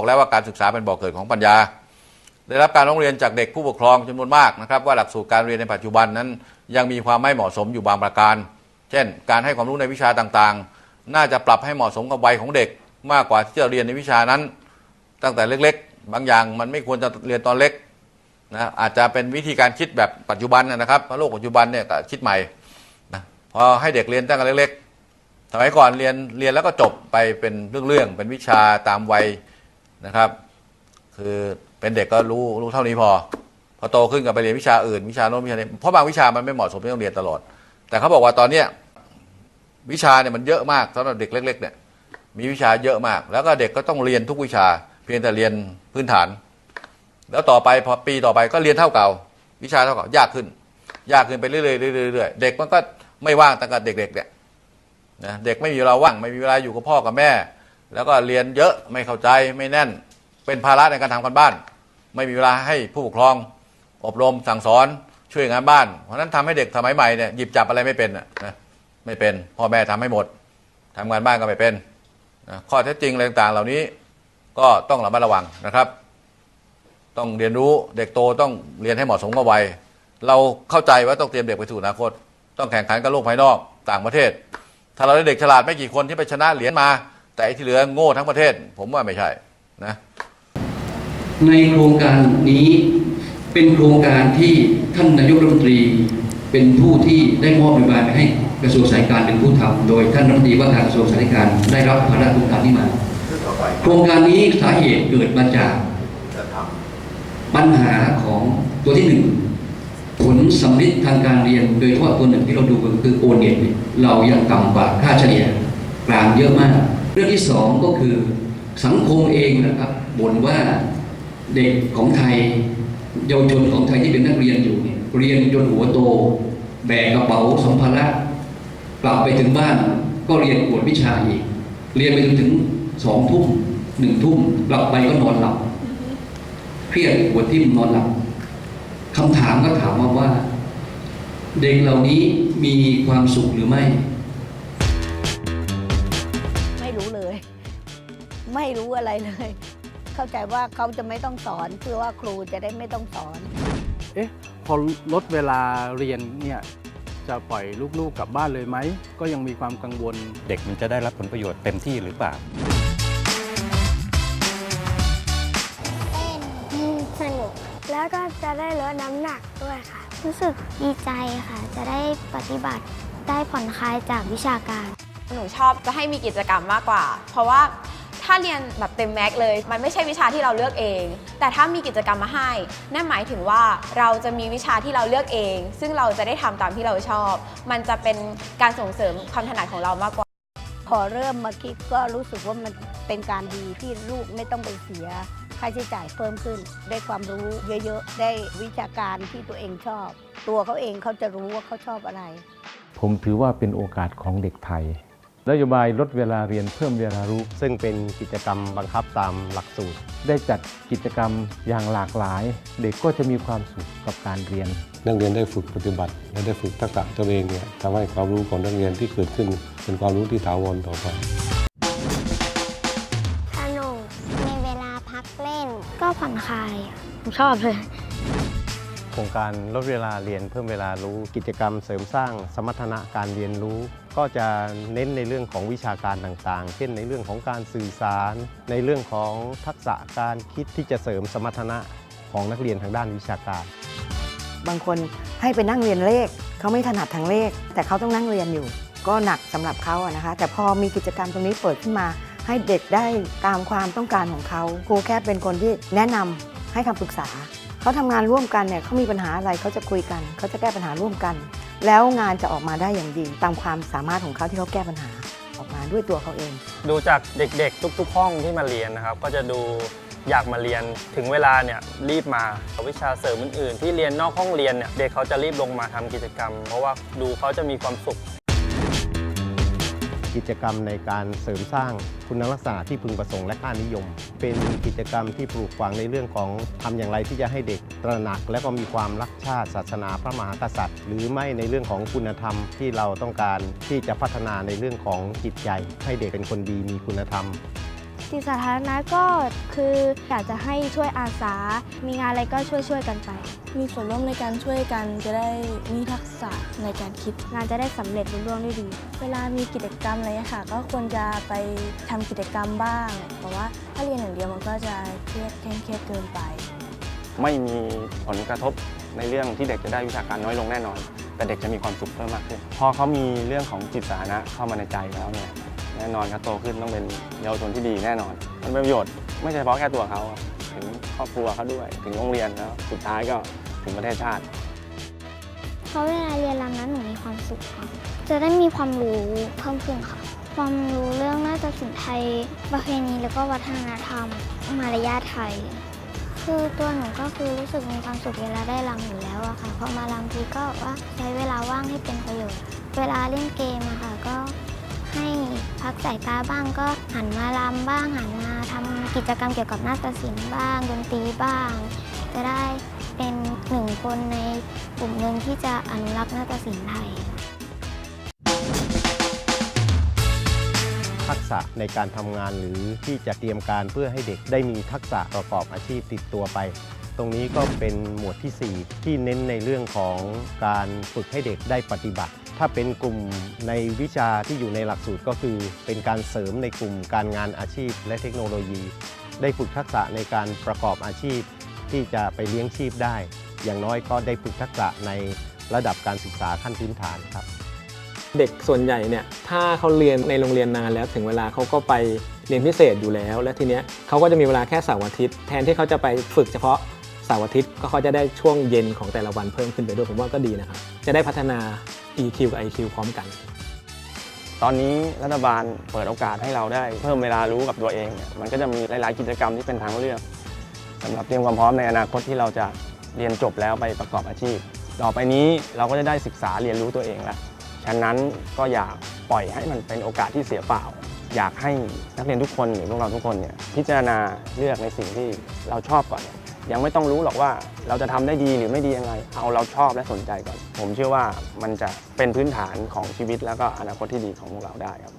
บอกแล้วว่าการศึกษาเป็นบ่อกเกิดของปัญญา ได้รับการร้องเรียนจากเด็กผู้ปกครองจำนวนมากนะครับว่าหลักสูตรการเรียนในปัจจุบันนั้น ยังมีความไม่เหมาะสมอยู่บางประการ เช่น การให้ความรู้ในวิชาต่างๆ น่าจะปรับให้เหมาะสมกับวัยของเด็ก มากกว่าที่จะเรียนในวิชานั้น ตั้งแต่เล็กๆ บางอย่างมันไม่ควรจะเรียนตอนเล็กนะอาจจะเป็นวิธีการคิดแบบปัจจุบันนะครับเพราะโลกปัจจุบันเนี่ยคิดใหม่นะพอให้เด็กเรียนตั้งแต่เล็กๆสมัยก่อนเรียนเรียนแล้วก็จบไปเป็นเรื่องๆเป็นวิชาตามวัย นะครับ คือเป็นเด็กก็รู้รู้เท่านี้พอ พอโตขึ้นก็ไปเรียนวิชาอื่นวิชาโน้นวิชานี้เพราะบางวิชามันไม่เหมาะสมที่ต้องเรียนตลอด แต่เขาบอกว่าตอนเนี้ยวิชาเนี่ยมันเยอะมากสำหรับเด็กเล็ก ๆ เนี่ย มีวิชาเยอะมาก แล้วก็เด็กก็ต้องเรียนทุกวิชา เพียงแต่เรียนพื้นฐาน แล้วต่อไปพอปีต่อไปก็เรียนเท่าเก่า วิชาเท่าเก่ายากขึ้น ยากขึ้นไปเรื่อยเรื่อยๆเรื่อยๆเด็กมันก็ไม่ว่างตั้งแต่เด็กๆเนี่ยนะเด็กไม่มีเวลาว่างไม่มีเวลาอยู่กับพ่อกับแม่ แล้วก็เรียนเยอะไม่เข้าใจไม่แน่น เป็นภาระในการทำกันบ้าน ไม่มีเวลาให้ผู้ปกครอง อบรมสั่งสอนช่วยงานบ้าน เพราะนั้นทำให้เด็กสมัยใหม่เนี่ยหยิบจับอะไรไม่เป็นนะไม่เป็นพ่อแม่ทำให้หมดทำงานบ้านก็ไม่เป็นนะข้อเท็จจริงอะไรต่างๆ เหล่านี้ก็ต้องระมัดระวังนะครับ ต้องเรียนรู้เด็กโตต้องเรียนให้เหมาะสมกับวัยเราเข้าใจว่าต้องเตรียมเด็กไปสู่อนาคต ต้องแข่งขันกับโลกภายนอกต่างประเทศ ถ้าเราได้เด็กฉลาดไม่กี่คนที่ไปชนะเหรียญมา แต่ไอ้ที่เหลือโง่ทั้งประเทศ ผมว่าไม่ใช่นะในโครงการนี้เป็นโครงการที่ท่านนายกรัฐมนตรีเป็นผู้ที่ได้มอบนโยบายไปให้กระทรวงสาธารณการเป็นผู้ทำโดยท่านรัฐมนตรีว่าการกระทรวงสาธารณการได้รับภาระโครงการนี้มา โครงการนี้สาเหตุเกิดมาจากปัญหาของตัวที่หนึ่งผลสำลิดทางการเรียนโดยเฉพาะตัวหนึ่งที่เราดูกันคือโอเน็ตเนี่ยเรายังต่ำกว่าค่าเฉลี่ยกลางเยอะมาก เรื่องที่สองก็คือสังคมเองนะครับบ่นว่าเด็กของไทยเยาวชนของไทยที่เป็นนักเรียนอยู่เนี่ยเรียนจนหัวโต แบกกระเป๋าสัมภาระกลับไปถึงบ้านก็เรียนกวดวิชาอีก เรียนไปจนถึงสองทุ่มหนึ่งทุ่มกลับไปก็นอนหลับเครียดหัวทิ่มนอนหลับคำถามก็ถามมาว่า เด็กเหล่านี้มีความสุขหรือไม่ ไม่รู้อะไรเลย เข้าใจว่าเขาจะไม่ต้องสอนเพื่อว่าครูจะได้ไม่ต้องสอน เอ๊ะ พอลดเวลาเรียนเนี่ยจะปล่อยลูกๆกลับบ้านเลยไหม ก็ยังมีความกังวล เด็กมันจะได้รับผลประโยชน์เต็มที่หรือเปล่าเต้นสนุก แล้วก็จะได้ลดน้ำหนักด้วยค่ะ รู้สึกดีใจค่ะ จะได้ปฏิบัติได้ผ่อนคลายจากวิชาการ หนูชอบจะให้มีกิจกรรมมากกว่า เพราะว่า ถ้าเรียนแบบเต็มแม็กซ์เลย มันไม่ใช่วิชาที่เราเลือกเอง แต่ถ้ามีกิจกรรมมาให้ นั่นหมายถึงว่าเราจะมีวิชาที่เราเลือกเอง ซึ่งเราจะได้ทำตามที่เราชอบ มันจะเป็นการส่งเสริมความถนัดของเรามากกว่า พอเริ่มมาคิดก็รู้สึกว่ามันเป็นการดีที่ลูกไม่ต้องไปเสียค่าใช้จ่ายเพิ่มขึ้น ได้ความรู้เยอะๆ ได้วิชาการที่ตัวเองชอบ ตัวเขาเองเขาจะรู้ว่าเขาชอบอะไร ผมถือว่าเป็นโอกาสของเด็กไทย นโยบายลดเวลาเรียนเพิ่มเวลารู้ ซึ่งเป็นกิจกรรมบังคับตามหลักสูตร ได้จัดกิจกรรมอย่างหลากหลาย เด็กก็จะมีความสุขกับการเรียน นักเรียนได้ฝึกปฏิบัติ และได้ฝึกทักษะตัวเองเนี่ยทำให้ความรู้ของนักเรียนที่เกิดขึ้น เป็นความรู้ที่ถาวรต่อไปสนุกในเวลาพักเล่น ก็ผ่อนคลายผมชอบเลย โครงการลดเวลาเรียนเพิ่มเวลารู้กิจกรรมเสริมสร้างสมรรถนะการเรียนรู้ ก็จะเน้นในเรื่องของวิชาการต่างๆ เช่นในเรื่องของการสื่อสาร ในเรื่องของทักษะการคิดที่จะเสริมสมรรถนะของนักเรียนทางด้านวิชาการ บางคนให้ไปนั่งเรียนเลขเขาไม่ถนัดทางเลข แต่เขาต้องนั่งเรียนอยู่ ก็หนักสำหรับเขาอะนะคะ แต่พอมีกิจกรรมตรงนี้เปิดขึ้นมา ให้เด็กได้ตามความต้องการของเขาครูแค่เป็นคนที่แนะนำให้คำปรึกษา เขาทำงานร่วมกันเนี่ยเขามีปัญหาอะไรเขาจะคุยกันเขาจะแก้ปัญหาร่วมกัน แล้วงานจะออกมาได้อย่างดี ตามความสามารถของเขาที่เขาแก้ปัญหาออกมาด้วยตัวเขาเอง ดูจากเด็กๆ ทุก ๆ ห้องที่มาเรียนนะครับ ก็จะดูอยากมาเรียนถึงเวลาเนี่ยรีบมาวิชาเสริมอื่นๆ ที่เรียนนอกห้องเรียนเนี่ยเด็กเขาจะรีบลงมาทำกิจกรรม เพราะว่าดูเขาจะมีความสุข กิจกรรมในการเสริมสร้างคุณลักษณะที่พึงประสงค์และค่านิยม เป็นกิจกรรมที่ปลูกฝังในเรื่องของทำอย่างไรที่จะให้เด็กตระหนัก และก็มีความรักชาติศาสนาพระมหากษัตริย์ หรือไม่ในเรื่องของคุณธรรมที่เราต้องการที่จะพัฒนาในเรื่องของจิตใจ ให้เด็กเป็นคนดีมีคุณธรรม จิตสาธารณะก็คืออยากจะให้ช่วยอาสา มีงานอะไรก็ช่วยช่วยๆกันไป มีส่วนร่วมในการช่วยกันจะได้มีทักษะในการคิด งานจะได้สำเร็จรุ่ร่วงด้วยดี เวลามีกิจกรรมอะไรค่ะ ก็ควรจะไปทำกิจกรรมบ้างเพราะว่าถ้าเรียนอย่างเดียวมันก็จะเครียดเคร่งเครียดเกินไป ไม่มีผลกระทบในเรื่องที่เด็กจะได้วิชาการน้อยลงแน่นอน แต่เด็กจะมีความสุขเพิ่มมากขึ้น พอเขามีเรื่องของจิตสาธารณะเข้ามาในใจแล้วเนี่ย แน่นอนเขาโตขึ้นต้องเป็นเยาวชนที่ดีแน่นอน มันเป็นประโยชน์ไม่ใช่เฉพาะแค่ตัวเขาถึงครอบครัวเขาด้วย ถึงโรงเรียนแล้วสุดท้ายก็ถึงประเทศชาติ เพราะเวลาเรียนลำนั้นหนูมีความสุขค่ะจะได้มีความรู้เพิ่มขึ้นค่ะ ความรู้เรื่องน่าฏศิลป์ไทย ประเพณีแล้วก็วัฒนธรรม มารยาทไทย คือตัวหนูก็คือรู้สึกมีความสุขเวลาได้รำอยู่แล้วอะค่ะพอมาลำทีก็ว่าใช้เวลาว่างให้เป็นประโยชน์ เวลาเล่นเกมอะค่ะก็ให้ พักสายตาบ้างก็หันมาลำบ้างหันมาทำกิจกรรมเกี่ยวกับนาฏศิลป์บ้างดนตรีบ้าง จะได้เป็นหนึ่งคนในกลุ่มหนึ่งที่จะอนุรักษ์นาฏศิลป์ไทย ทักษะในการทำงานหรือที่จะเตรียมการเพื่อให้เด็กได้มีทักษะประกอบอาชีพติดตัวไป ตรงนี้ก็เป็นหมวดที่ 4 ที่เน้นในเรื่องของการฝึกให้เด็กได้ปฏิบัติ ถ้าเป็นกลุ่มในวิชาที่อยู่ในหลักสูตรก็คือ เป็นการเสริมในกลุ่มการงานอาชีพและเทคโนโลยี ได้ฝึกทักษะในการประกอบอาชีพ ที่จะไปเลี้ยงชีพได้ อย่างน้อยก็ได้ฝึกทักษะในระดับการศึกษาขั้นพื้นฐานครับ เด็กส่วนใหญ่เนี่ยถ้าเขาเรียนในโรงเรียนนานแล้วถึงเวลาเขาก็ไปเรียนพิเศษอยู่แล้ว และทีเนี้ยเขาก็จะมีเวลาแค่เสาร์อาทิตย์ แทนที่เขาจะไปฝึกเฉพาะ สาร์อาทิตย์ก็เขาจะได้ช่วงเย็นของแต่ละวันเพิ่มขึ้นไปด้วยผมว่าก็ดีนะครับ จะได้พัฒนา EQ กับ IQ พร้อมกัน ตอนนี้รัฐบาลเปิดโอกาสให้เราได้เพิ่มเวลารู้กับตัวเองเนี่ยมันก็จะมีหลาย ๆ กิจกรรมที่เป็นทางเลือกสำหรับเตรียมความพร้อมในอนาคตที่เราจะเรียนจบแล้วไปประกอบอาชีพ ต่อไปนี้เราก็จะได้ศึกษาเรียนรู้ตัวเองแล้วฉะนั้นก็อย่าปล่อยให้มันเป็นโอกาสที่เสียเปล่า อยากให้นักเรียนทุกคนหรือพวกเราทุกคนเนี่ยพิจารณาเลือกในสิ่งที่เราชอบก่อน ยังไม่ต้องรู้หรอกว่าเราจะทำได้ดีหรือไม่ดียังไง เอาเราชอบและสนใจก่อน ผมเชื่อว่ามันจะเป็นพื้นฐานของชีวิตแล้วก็อนาคตที่ดีของพวกเราได้ครับ